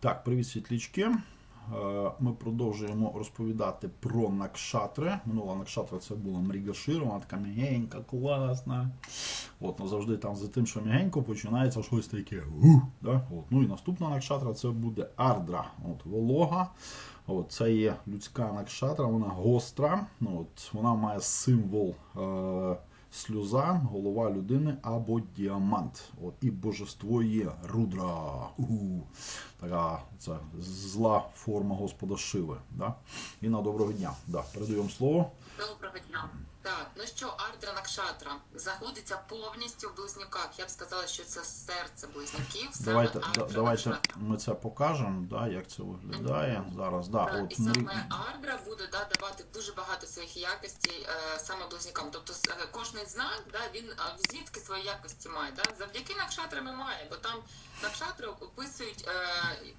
Так, привіт, світлячки. Е, Ми продовжуємо розповідати про Накшатри. Минула Накшатра це була Мрігашира, вона така м'ягенька, класна. От, завжди там за тим, що м'ягенько, починається щось таке. Да? От. Ну і наступна Накшатра це буде Ардра. От, волога. От, це є людська Накшатра, вона гостра. От, вона має символ. Е- Сльоза, голова людини або діамант. От, і божество є рудра. У, така це зла форма Господа Шиви. Да? на доброго дня. Да, передаємо слово. Доброго дня. Так, ну що, Ардра Накшатра знаходиться повністю в близнюках. Я б сказала, що це серце близнюків. саме Давайте, да, давайте ми це покажемо, да, як це виглядає зараз. Да, Так, от, і саме Ардра буде да, давати дуже багато своїх якостей е, саме близнюкам. Тобто е, кожний знак, да, він е, звідки свої якості має. Да? Завдяки Накшатра ми маємо, бо там Накшатри описують е,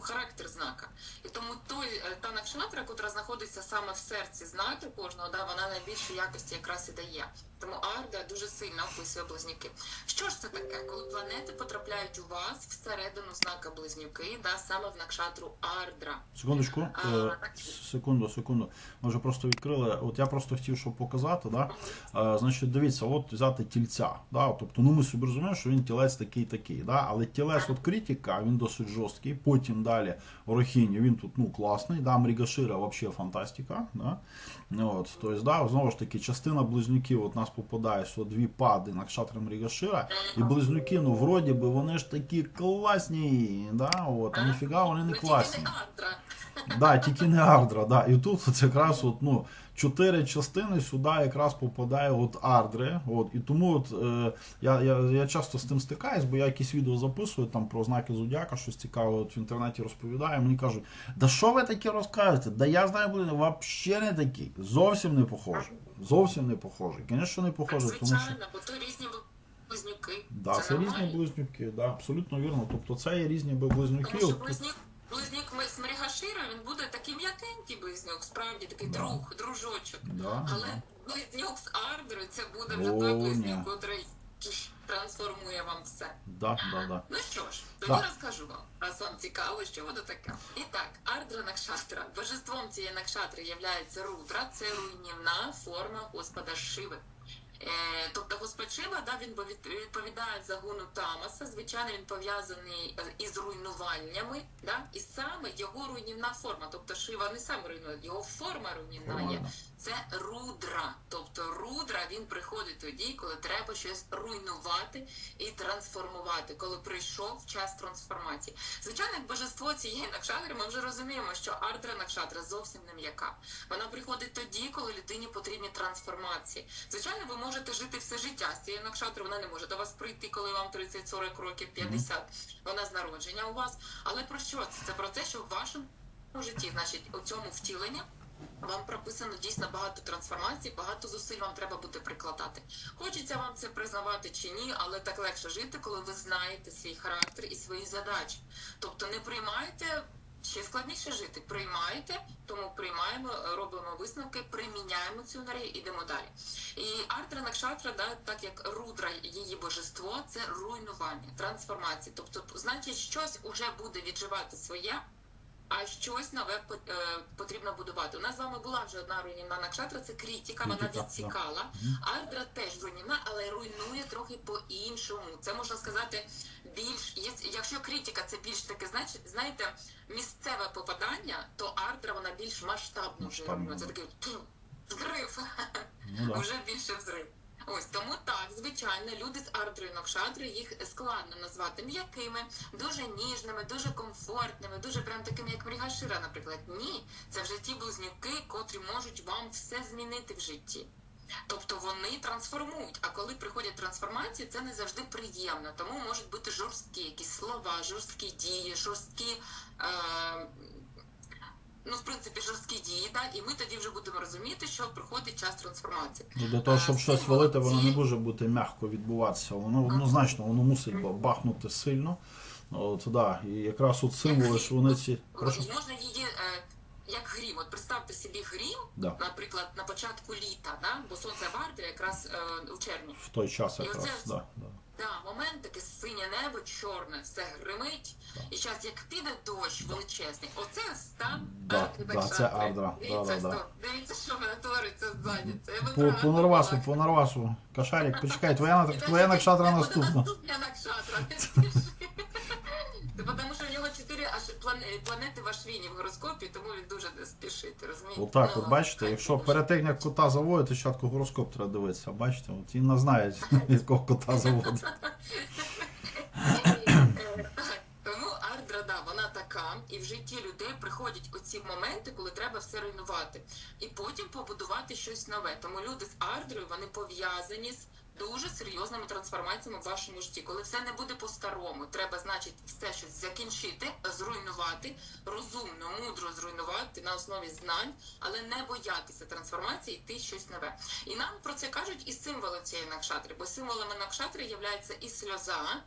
характер знака. І тому той, е, та Накшатра, яка знаходиться саме в серці знака кожного, да, вона найбільші якості якраз і дає. Тому Арда дуже сильно описує близнюки. Що ж це таке? Коли планети потрапляють у вас всередину знака близнюки, да, саме в Накшатру Ардра. Секундочку, А, е, секунду, секунду. Ми вже просто відкрили. От я просто хотів, щоб показати. Да? Е, значить, дивіться, от взяти тільця. Да? Тобто, ну ми собі розуміємо, що він тілець такий такий. Да? Але тілець от критика, він досить жорсткий. Потім далі Орохіні, він тут ну, класний. Да? Мрігашира взагалі фантастика. Да? От, тобто, да, знову ж таки, частина близнюків от нас попадає, що дві пади на кшатрам Рігашира, І близнюки, ну вроді би, вони ж такі класні. Да? От, а ніфіга вони не класні. Да, тільки не Ардра, да. І тут от якраз от, ну, чотири частини сюди якраз попадає от Ардри. От, і тому от, е, я, я, я часто з тим стикаюсь, бо я якісь відео записую там про знаки зодіака, щось цікаве от в інтернеті розповідаю. Мені кажуть, да що ви таке розказуєте? Да я знаю, блин, взагалі не такі. Зовсім не похожі. Зовсім не похожі. Звісно, не похожі, тому що. бо то різні близнюки. Да, це, різні близнюки, да, абсолютно вірно. Тобто це є різні близнюки. Тому що от тут- близнюк, близнюк Мрігашира, він буде такий м'якенький близнюк, справді такий Да. друг, дружочок. Да, Але да. близнюк з Ардрою це буде вже О, той близнюк, котрий трансформує вам все. Да, да, да. Ну що ж, тоді Да. розкажу вам, раз вам цікаво, що воно таке. І так, Ардра Накшатра. Божеством цієї Накшатри є Рудра, це руйнівна форма Господа Шиви. Е, тобто Господь Шива, да, він відповідає за гуну Тамаса. Звичайно, він пов'язаний е, із руйнуваннями, да, і саме його руйнівна форма. Тобто Шива не сам руйнує, його форма руйнівна є. Це рудра. Тобто рудра він приходить тоді, коли треба щось руйнувати і трансформувати, коли прийшов час трансформації. Звичайно, як божество цієї накшатри, ми вже розуміємо, що ардра накшатра зовсім не м'яка. Вона приходить тоді, коли людині потрібні трансформації. Звичайно, ви можете жити все життя з цією накшатрою. Вона не може до вас прийти, коли вам 30-40 років, 50. Вона з народження у вас. Але про що це? Це про те, що в вашому житті, значить, у цьому втіленні вам прописано дійсно багато трансформацій, багато зусиль вам треба буде прикладати. Хочеться вам це признавати чи ні, але так легше жити, коли ви знаєте свій характер і свої задачі. Тобто не приймайте. Ще складніше жити. Приймаєте, тому приймаємо, робимо висновки, приміняємо цю енергію, ідемо далі. І Артра Накшатра, да, так як рудра, її божество, це руйнування, трансформація. Тобто, значить, щось уже буде відживати своє, а щось нове е, потрібно будувати. У нас з вами була вже одна руйнівна накшатра, це критика, вона відсікала. Ардра теж руйнівна, але руйнує трохи по-іншому. Це можна сказати більш. Якщо критика це більш таке, значить, знаєте, місцеве попадання, то Ардра вона більш масштабно вже Це такий взрив. Ну. Вже більше взрив. Ось тому так, звичайно, люди з ардрою Нокшатри їх складно назвати м'якими, дуже ніжними, дуже комфортними, дуже прям такими, як Мрігашира, наприклад. Ні, це вже ті близнюки, котрі можуть вам все змінити в житті. Тобто вони трансформують. А коли приходять трансформації, це не завжди приємно. Тому можуть бути жорсткі якісь слова, жорсткі дії, жорсткі. Е- Ну, в принципі, жорсткі дії, так, і ми тоді вже будемо розуміти, що приходить час трансформації. Ну, для того, щоб Е, щось валити, воно не може бути м'яко відбуватися. Воно однозначно воно мусить ба- бахнути сильно. От, да. І якраз от символи, що вони ці. Прошу. Можна її е, як грім. От представте собі грім, Да. наприклад, на початку літа, да? бо сонце в Ардрі якраз е, у червні. В той час якраз. оце- Да, да. Да, момент таке синє небо, чорне, все гримить. І зараз як піде дощ величезний, оце стан Да, Ардри да, це. Ардра. Дивіться, да, да. що, дивіться, що мене твориться ззаді. Це По, Нарвасу, по Нарвасу. Кошарик, почекай, твоя, твоя накшатра наступна. Наступна накшатра. планети в Ашвіні в гороскопі, тому він дуже не спішить, розумієте? Отак, Ну, от бачите, якщо буде. перед тим, як кота заводити, спочатку гороскоп треба дивитися. Бачите, от він не знає, від кого кота заводить. Тому Ардра, да, вона така, і в житті людей приходять оці моменти, коли треба все руйнувати, і потім побудувати щось нове. Тому люди з Ардрою вони пов'язані з дуже серйозними трансформаціями в вашому житті. Коли все не буде по-старому, треба, значить, все щось закінчити, зруйнувати, розумно, мудро зруйнувати на основі знань, але не боятися трансформації, йти щось нове. І нам про це кажуть і символи цієї накшатри, бо символами накшатри являється і сльоза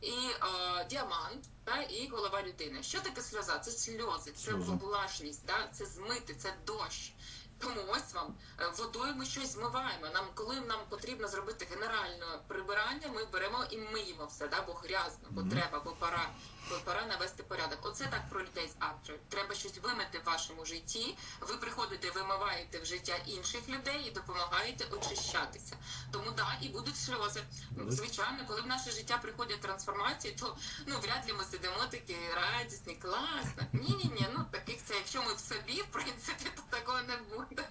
і е, діамант, та, і голова людини. Що таке сльоза? Це сльози, це Сльози. влажність, да? це змити, це дощ. Тому ось вам е, водою ми щось змиваємо. Нам, коли нам потрібно зробити генеральне прибирання, ми беремо і миємо все, да? бо грязно, бо треба, бо пора, бо пора навести порядок. Оце так про людей з Артрою. Треба щось вимити в вашому житті. Ви приходите, вимиваєте в життя інших людей і допомагаєте очищатися. Тому да, і будуть сльози. Звичайно, коли в наше життя приходять трансформації, то ну вряд ли ми сидимо такі радісні, класно. Ні, ні, ні. Ну таких це, якщо ми в собі, в принципі, то такого не буде.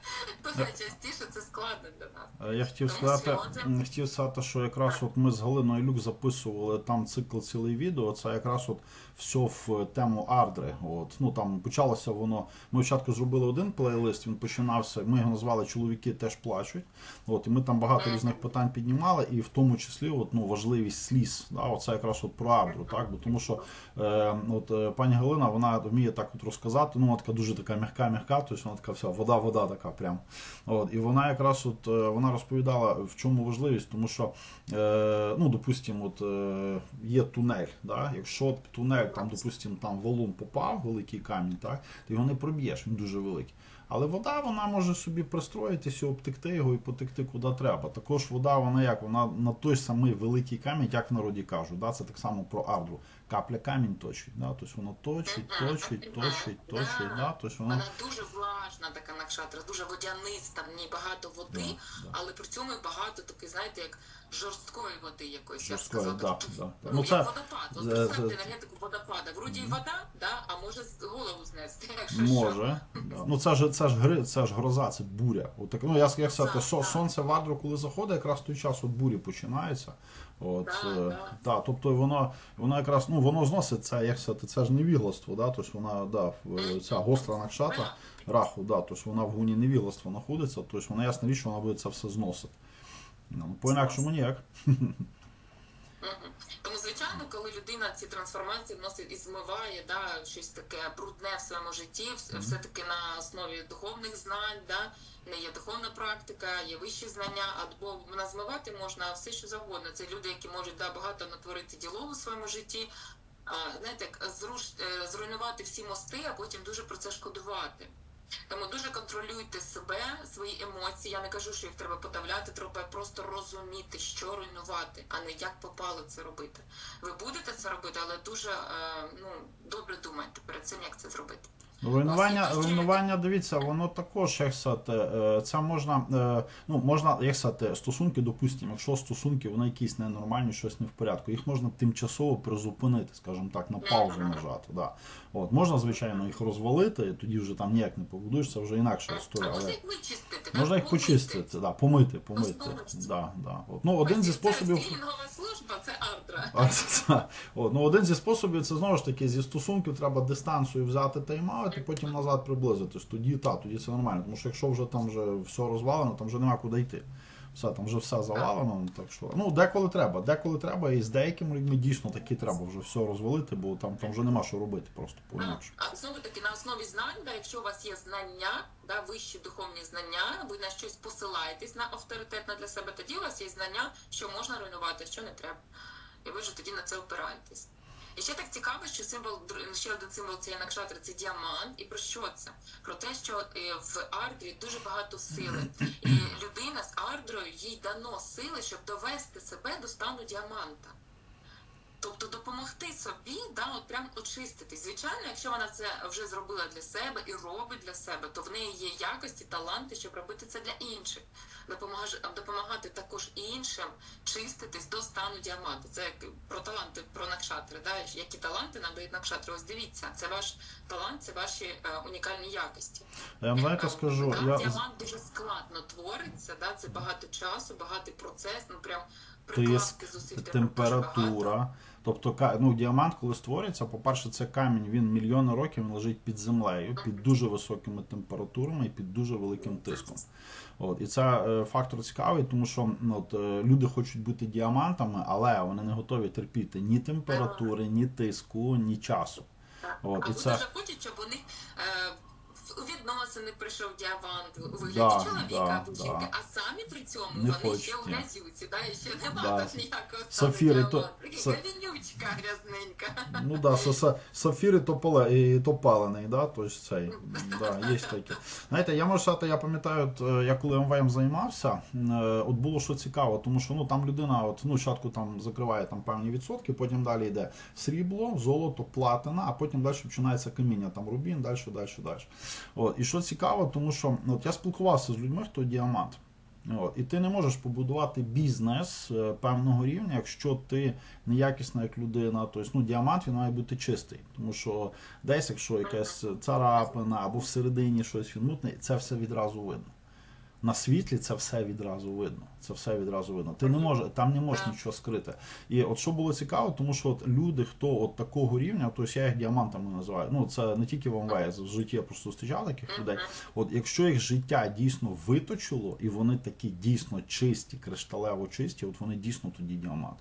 То найчастіше це складно для нас. Я хотів сказати, сльози. хотів сказати, що якраз от ми з Галиною Люк записували там цикл цілий відео. Це якраз от все в тему Ардри. От ну там почалося воно. Ми спочатку зробили один плейлист. Він починався. Ми його назвали Чоловіки теж плачуть. От і ми там багато різних питань піднімали, і в тому числі от, ну, важливість сліз. Да, оце якраз от про Ардру, так бо тому що от е, пані Галина вона вміє так от розказати. Ну вона така дуже така м'яка, м'яка, тобто вона така вся вода, вода така прям. От, і вона якраз от е, вона розповідала, в чому важливість, тому що, е, ну, допустимо, от е, є тунель. Да? Якщо тунель, там, допустимо, там валун попав, великий камінь, так, ти його не проб'єш, він дуже великий. Але вода вона може собі пристроїтися, обтекти його і потекти куди треба. Також вода, вона як? Вона на той самий великий камінь, як в народі кажуть. Да? Це так само про ардру. Капля камінь точить. Да? Тобто воно точить, точить, точить, точить. Да? Тобто воно... Вона дуже влажна, така накшатра, дуже водяниста, в ній багато води, Да, да. але при цьому багато такої, знаєте, як жорсткої води якоїсь. я б Жорсткої, сказала. да, да, да. Ну, це- водопад. От представте це- енергетику водопада. Вроді й вода, да, а може голову знести, якщо що. Може. Да. Ну це ж це ж гри, це ж гроза, це буря. От так, ну я як сказати, сонце в адру, коли заходить, якраз той час от бурі починається. От, да, да. так. та, тобто воно, воно якраз ну воно зносить це, як сказати, це ж невігластво, да, тобто вона да, ця гостра накшата, раху, да, тобто вона в гуні невігластва знаходиться, тобто вона ясна річ, що вона буде це все зносити. Ну, по-інакшому ніяк. Мгм. Тому, звичайно, коли людина ці трансформації вносить і змиває да, щось таке брудне в своєму житті, вс- все-таки на основі духовних знань, да, не є духовна практика, є вищі знання, або змивати можна все, що завгодно. Це люди, які можуть да, багато натворити ділов у своєму житті, а, знаєте, зруш, е, зруйнувати всі мости, а потім дуже про це шкодувати. Тому дуже контролюйте себе, свої емоції. Я не кажу, що їх треба подавляти, треба просто розуміти, що руйнувати, а не як попало це робити. Ви будете це робити, але дуже е, ну, добре думайте перед цим, як це зробити. Руйнування, руйнування, дивіться, воно також, як сказати, е, це можна, е, ну, можна, як сказати, стосунки, допустимо, якщо стосунки, вони якісь ненормальні, щось не в порядку, їх можна тимчасово призупинити, скажімо так, на паузу нажати. Да. От, можна, звичайно, їх розвалити, і тоді вже там ніяк не побудуєш, це вже інакша історія. Але... Можна їх почистити, да, помити, помити. Да, да. От, ну, один зі способів. стрілінгова служба це ардра. А, це- це- Ну, один зі способів це знову ж таки зі стосунків треба дистанцію взяти тайм-аут і потім назад приблизитись. Тоді та, тоді це нормально. Тому що якщо вже там вже все розвалено, там вже нема куди йти. Все, там вже все завалено. ну, Так що, ну, деколи треба, деколи треба, і з деякими людьми дійсно таки треба вже все розвалити, бо там, там вже нема що робити просто по-інакше. А знову таки на основі знань, да, якщо у вас є знання, да, вищі духовні знання, ви на щось посилаєтесь на авторитетне для себе, тоді у вас є знання, що можна руйнувати, що не треба. І ви вже тоді на це опираєтесь. І ще так цікаво, що символ ще один символ це накшатри це діамант. І про що це? Про те, що е, в ардрі дуже багато сили, і людина з ардрою, їй дано сили, щоб довести себе до стану діаманта. Тобто допомогти собі, да, от прям очиститись. Звичайно, якщо вона це вже зробила для себе і робить для себе, то в неї є якості, таланти, щоб робити це для інших. Допомагати, допомагати також іншим чиститись до стану діаманту. Це як про таланти, про накшатри. Да? Які таланти нам дають накшатри? Ось дивіться, це ваш талант, це ваші е, унікальні якості. Я вам знаєте, скажу, да, я діамант дуже складно твориться, да? це багато часу, багатий процес, ну прям тиск, дуже багато. температура. Тобто ну, діамант, коли створюється, по-перше, це камінь, він мільйони років він лежить під землею, під дуже високими температурами і під дуже великим тиском. От, і це е, фактор цікавий, тому що ну, от, е, люди хочуть бути діамантами, але вони не готові терпіти ні температури, ні тиску, ні часу. От, а і вони це- вже хочуть, щоб них е, в- у відносини прийшов діамант у вигляді Да, чоловіка да, жінки, да. а самі при цьому Не вони ще в грязюці, да, і ще нема Да. там ніякого Сафіри то- са- Камінючка грязненька. Ну да, са- са- сапфіри то, пале, і то палений, да, тобто цей, да, є таке. Знаєте, я можу сказати, я пам'ятаю, е, я коли МВМ займався, е, от було що цікаво, тому що ну, там людина, от, ну, спочатку там закриває там, певні відсотки, потім далі йде срібло, золото, платина, а потім далі починається каміння, там рубін, далі, далі, далі. От, і що цікаво, тому що от, я спілкувався з людьми, хто діамант. От, і ти не можеш побудувати бізнес е, певного рівня, якщо ти неякісна як людина. Тобто, ну, діамант він має бути чистий. Тому що десь, якщо якась царапина або всередині щось він мутне, це все відразу видно. На світлі це все відразу видно. Це все відразу видно. Ти не можеш, там не можеш нічого скрити. І от що було цікаво, тому що от люди, хто от такого рівня, тобто я їх діамантами називаю. Ну це не тільки в МВС, в житті я просто зустрічав таких людей. От якщо їх життя дійсно виточило, і вони такі дійсно чисті, кришталево чисті, от вони дійсно тоді діамант.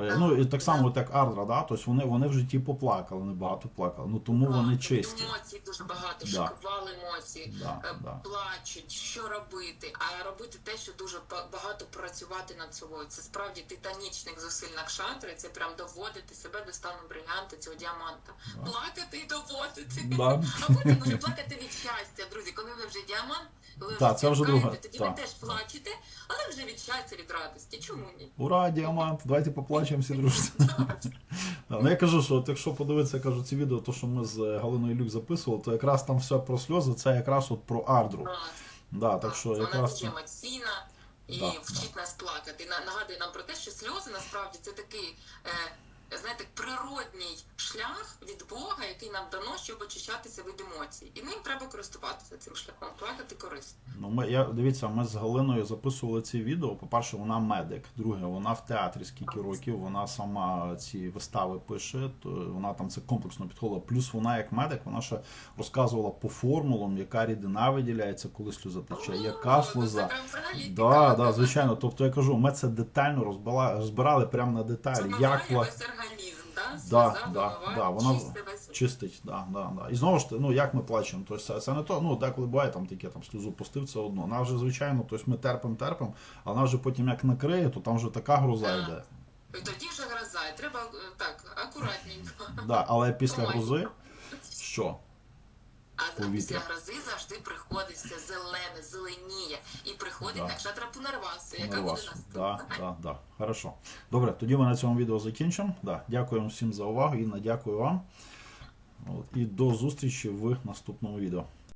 Е, Ну і так само, от як Ардра, да? тобто вони, вони в житті поплакали, не багато плакали. Ну тому вони чисті. Емоцій дуже багато, Да. шквал емоцій. Да, е, да. плачуть, що робити, а робити те, що дуже багато працювати над собою. Це справді титанічних зусиль на кшатри, це прям доводити себе до стану брилянта, цього діаманта. Да. Плакати і доводити. Да. А потім вже плакати від щастя, друзі. Коли ви вже діамант, коли ви Так, вже тоді Так, ви теж плачете, але вже від щастя, від радості. Чому ні? Ура, діамант, давайте поплачемо всі дружно. Ну я кажу, що от якщо подивитися, я кажу, ці відео, то що ми з Галиною Люк записували, то якраз там все про сльози, це якраз от про Ардру. Да, так що Вона якраз дуже емоційна і Да, вчить нас плакати. На- Нагадує нам про те, що сльози насправді це такий, е, знаєте, природній шлях від Бога, який нам дано, щоб очищатися від емоцій. І ним треба користуватися цим шляхом. Плакати корисно. Ну, ми, я, дивіться, ми з Галиною записували ці відео. По-перше, вона медик. Друге, вона в театрі скільки років, вона сама ці вистави пише, то вона там це комплексно підходила. Плюс вона, як медик, вона ще розказувала по формулам, яка рідина виділяється, коли сльоза тече, яка сльоза. Да, да, звичайно. Тобто я кажу, ми це детально розбила, розбирали прямо на деталі. Як да? Да, Сльоза да, да, вона чисте чистить, да, да, да. І знову ж таки, ну як ми плачемо, тобто це, це не то, ну деколи буває там таке там сльозу пустив, це одно. Вона вже, звичайно, тобто ми терпимо, терпимо, а вона вже потім як накриє, то там вже така гроза Да. йде. Тоді вже гроза. І треба е, так, акуратненько. Да, але після Ой. грози що? А після грози завжди приходить все зелене, зеленіє. І приходить Да. накшатра Пунарвасу, яка буде наступна. Да, да, да. Хорошо. Добре, тоді ми на цьому відео закінчимо. Да, дякуємо всім за увагу. Інна, дякую вам. От, і до зустрічі в наступному відео.